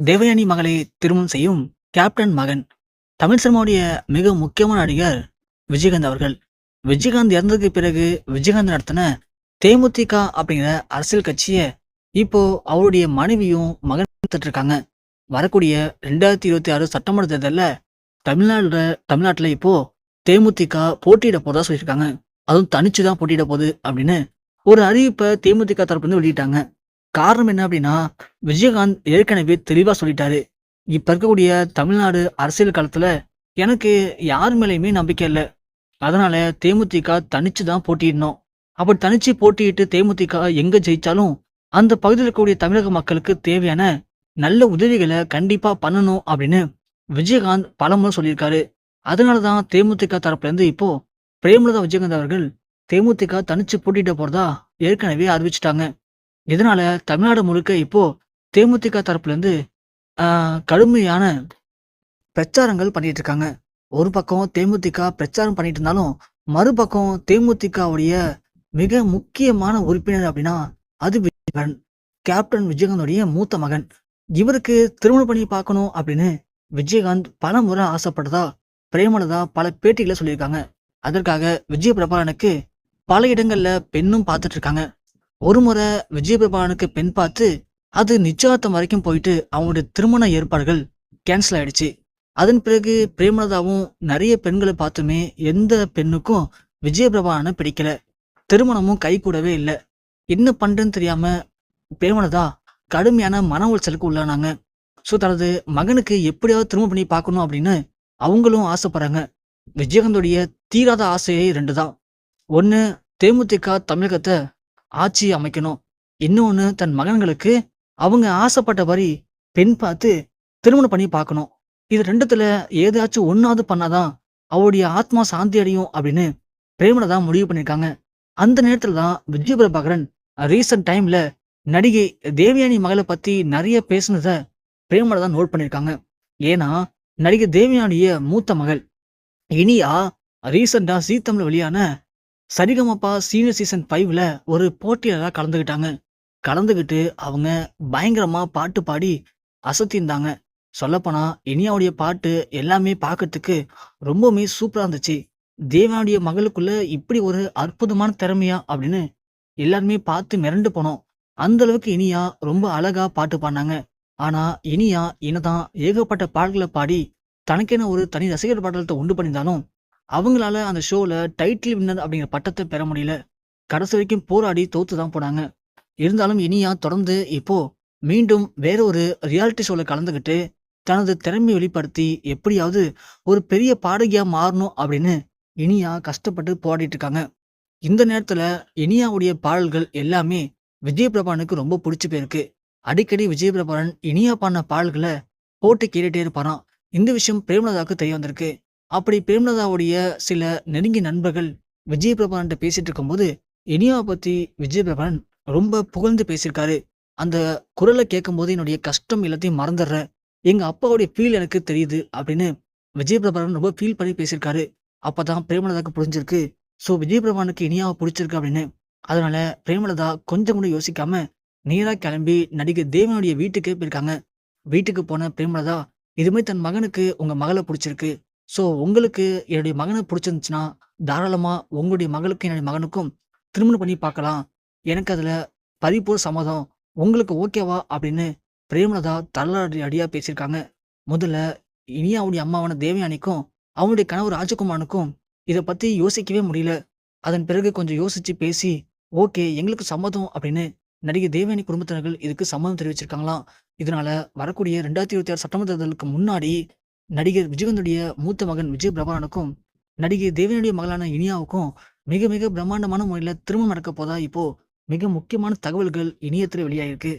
தேவயானி மகளை திருமணம் செய்யும் கேப்டன் மகன் தமிழ் சினிமாவுடைய மிக முக்கியமான நடிகர் விஜயகாந்த் அவர்கள். விஜயகாந்த் இறந்ததுக்கு பிறகு விஜயகாந்த் நடத்தின தேமுதிக அப்படிங்கிற அரசியல் கட்சியை இப்போ அவருடைய மனைவியும் மகன் இருக்காங்க. வரக்கூடிய ரெண்டாயிரத்தி இருபத்தி ஆறு சட்டமன்ற தேர்தலில் தமிழ்நாடு தமிழ்நாட்டில் இப்போ தேமுதிக போட்டியிட போகிறதா சொல்லியிருக்காங்க. அதுவும் தனிச்சு தான் போட்டியிட போகுது அப்படின்னு ஒரு அறிவிப்பை தேமுதிக தரப்புலேருந்து வெளியிட்டாங்க. காரணம் என்ன அப்படின்னா விஜயகாந்த் ஏற்கனவே தெளிவாக சொல்லிட்டாரு. இப்போ இருக்கக்கூடிய தமிழ்நாடு அரசியல் காலத்தில் எனக்கு யார் மேலேயுமே நம்பிக்கை இல்லை. அதனால தேமுதிக தனிச்சு தான் போட்டியிடணும். அப்படி தனிச்சு போட்டியிட்டு தேமுதிக எங்கே ஜெயிச்சாலும் அந்த பகுதியில் இருக்கக்கூடிய தமிழக மக்களுக்கு தேவையான நல்ல உதவிகளை கண்டிப்பாக பண்ணணும் அப்படின்னு விஜயகாந்த் பலமுறை சொல்லியிருக்காரு. அதனாலதான் தேமுதிக தரப்புலேருந்து இப்போ பிரேமலதா விஜயகாந்த் அவர்கள் தேமுதிக தனிச்சு போட்டிட்டு போகிறதா ஏற்கனவே அறிவிச்சிட்டாங்க. இதனால தமிழ்நாடு முழுக்க இப்போ தேமுதிக தரப்புலேருந்து கடுமையான பிரச்சாரங்கள் பண்ணிட்டு இருக்காங்க ஒரு பக்கம் தேமுதிக பிரச்சாரம் பண்ணிட்டு இருந்தாலும் மறுபக்கம் தேமுதிகவுடைய மிக முக்கியமான உறுப்பினர் அப்படின்னா அது விஜயகன் கேப்டன் விஜயகாந்தோடைய மூத்த மகன். இவருக்கு திருமணம் பண்ணி பார்க்கணும் அப்படின்னு விஜயகாந்த் பல முறை ஆசைப்பட்டதா பிரேமலதா பல பேட்டிகளை சொல்லியிருக்காங்க. அதற்காக விஜய பிரபாலனுக்கு பல இடங்கள்ல பெண்ணும் பார்த்துட்டு இருக்காங்க ஒரு முறை விஜயபிரபானுக்கு பெண் பார்த்து அது நிச்சயார்த்தம் வரைக்கும் போயிட்டு அவங்களுடைய திருமண ஏற்பாடுகள் கேன்சல் ஆயிடுச்சு. அதன் பிறகு பிரேமலதாவும் நிறைய பெண்களை பார்த்துமே எந்த பெண்ணுக்கும் விஜயபிரபானை பிடிக்கல. திருமணமும் கை கூடவே இல்லை. என்ன பண்றேன்னு தெரியாம பிரேமலதா கடுமையான மன உளைச்சலுக்கு உள்ளானாங்க. ஸோ தனது மகனுக்கு எப்படியாவது திரும்ப பண்ணி பார்க்கணும் அப்படின்னு அவங்களும் ஆசைப்படுறாங்க. விஜயகாந்தோடைய தீராத ஆசையே ரெண்டு தான் ஒன்று தேமுதிக தமிழகத்தை ஆட்சி அமைக்கணும். இன்னொன்று தன் மகன்களுக்கு அவங்க ஆசைப்பட்டபடி பெண் பார்த்து திருமணம் பண்ணி பார்க்கணும். இது ரெண்டுத்துல ஏதாச்சும் ஒன்றாவது பண்ணாதான் அவருடைய ஆத்மா சாந்தி அடையும் அப்படின்னு பிரேமனை தான் முடிவு பண்ணியிருக்காங்க அந்த நேரத்தில் தான் விஜய பிரபாகரன் ரீசன்ட் டைம்ல நடிகை தேவயானி மகளை பத்தி நிறைய பேசுனதை பிரேமனை தான் நோட் பண்ணியிருக்காங்க ஏன்னா நடிகை தேவயானிய மூத்த மகள். இனியா ரீசண்டா சீத்தம்ல வெளியான சரிகமப்பா சீனியர் சீசன் ஃபைவ்ல ஒரு போட்டியாளராக கலந்துக்கிட்டாங்க கலந்துக்கிட்டு அவங்க பயங்கரமாக பாட்டு பாடி அசத்தியிருந்தாங்க. சொல்லப்போனால் இனியாவுடைய பாட்டு எல்லாமே பார்க்கறதுக்கு ரொம்பவுமே சூப்பராக இருந்துச்சு. தேவனுடைய மகளுக்குள்ள இப்படி ஒரு அற்புதமான திறமையா அப்படின்னு எல்லாருமே பார்த்து மிரண்டு போனோம். அந்த அளவுக்கு இனியா ரொம்ப அழகா பாட்டு பாடினாங்க. ஆனா இனியா இனதான் ஏகப்பட்ட பாடல்களை பாடி தனக்கென ஒரு தனி ரசிகர் பாடலத்தை உண்டு பண்ணியிருந்தாலும் அவங்களால அந்த ஷோவில் டைட்டில் வின்னர் அப்படிங்கிற பட்டத்தை பெற முடியல. கடைசி வரைக்கும் போராடி தோத்து தான் போனாங்க. இருந்தாலும் இனியா தொடர்ந்து இப்போ மீண்டும் வேற ஒரு ரியாலிட்டி ஷோவில் கலந்துக்கிட்டு தனது திறமையை வெளிப்படுத்தி எப்படியாவது ஒரு பெரிய பாடகியாக மாறணும் அப்படின்னு இனியா கஷ்டப்பட்டு போராடிட்டு இருக்காங்க. இந்த நேரத்தில் இனியாவுடைய பாடல்கள் எல்லாமே விஜயபிரபானுக்கு ரொம்ப பிடிச்சி போயிருக்கு. அடிக்கடி விஜயபிரபாரன் இனியா பாடின பாடல்களை போட்டு கேட்டுட்டே இருப்பாராம். இந்த விஷயம் பிரேமலதாவுக்கு தெரிய வந்திருக்கு. அப்படி பிரேமலதாவுடைய சில நெருங்கிய நண்பர்கள் விஜய் பிரபான்ட்ட பேசிட்டு இருக்கும்போது இனியாவை பற்றி விஜய் பிரபான் ரொம்ப புகழ்ந்து பேசியிருக்காரு. அந்த குரலை கேட்கும்போது என்னுடைய கஷ்டம் எல்லாத்தையும் மறந்துடுறேன். எங்கள் அப்பாவுடைய ஃபீல் எனக்கு தெரியுது அப்படின்னு விஜய் பிரபான் ரொம்ப ஃபீல் பண்ணி பேசியிருக்காரு. அப்பதான் பிரேமலதாக்கு புரிஞ்சிருக்கு. ஸோ விஜய் பிரபானுக்கு இனியாவை பிடிச்சிருக்கு அப்படின்னு. அதனால பிரேமலதா கொஞ்சம் கூட யோசிக்காம நேராக கிளம்பி நடிகர் தேவனுடைய வீட்டுக்கே போயிருக்காங்க. வீட்டுக்கு போன பிரேமலதா இதுமாதிரி தன் மகனுக்கு உங்கள் மகளை பிடிச்சிருக்கு. ஸோ உங்களுக்கு என்னுடைய மகனை பிடிச்சிருந்துச்சுன்னா தாராளமாக உங்களுடைய மகளுக்கும் என்னுடைய மகனுக்கும் திருமணம் பண்ணி பார்க்கலாம். எனக்கு அதில் பரிபூர் சம்மதம். உங்களுக்கு ஓகேவா அப்படின்னு பிரேமலதா தள்ளாடி அடியாக பேசியிருக்காங்க. முதல்ல இனியாவுடைய அம்மாவான தேவயானிக்கும் அவனுடைய கணவர் ராஜகுமாரனுக்கும் இதை பற்றி யோசிக்கவே முடியல. அதன் பிறகு கொஞ்சம் யோசித்து பேசி ஓகே எங்களுக்கு சம்மதம் அப்படின்னு நடிகை தேவயானி குடும்பத்தினர்கள் இதுக்கு சம்மதம் தெரிவிச்சிருக்காங்களாம். இதனால வரக்கூடிய ரெண்டாயிரத்தி இருபத்தி ஆறு சட்டமன்ற தேர்தலுக்கு முன்னாடி நடிகர் விஜயகாந்துடைய மூத்த மகன் விஜய் பிரபாகரனுக்கும் நடிகை தேவனுடைய மகளான இனியாவுக்கும் மிக மிக பிரம்மாண்டமான முறையில் திருமணம் நடக்க போதா இப்போ மிக முக்கியமான தகவல்கள் இணையத்தில் வெளியாயிருக்கு.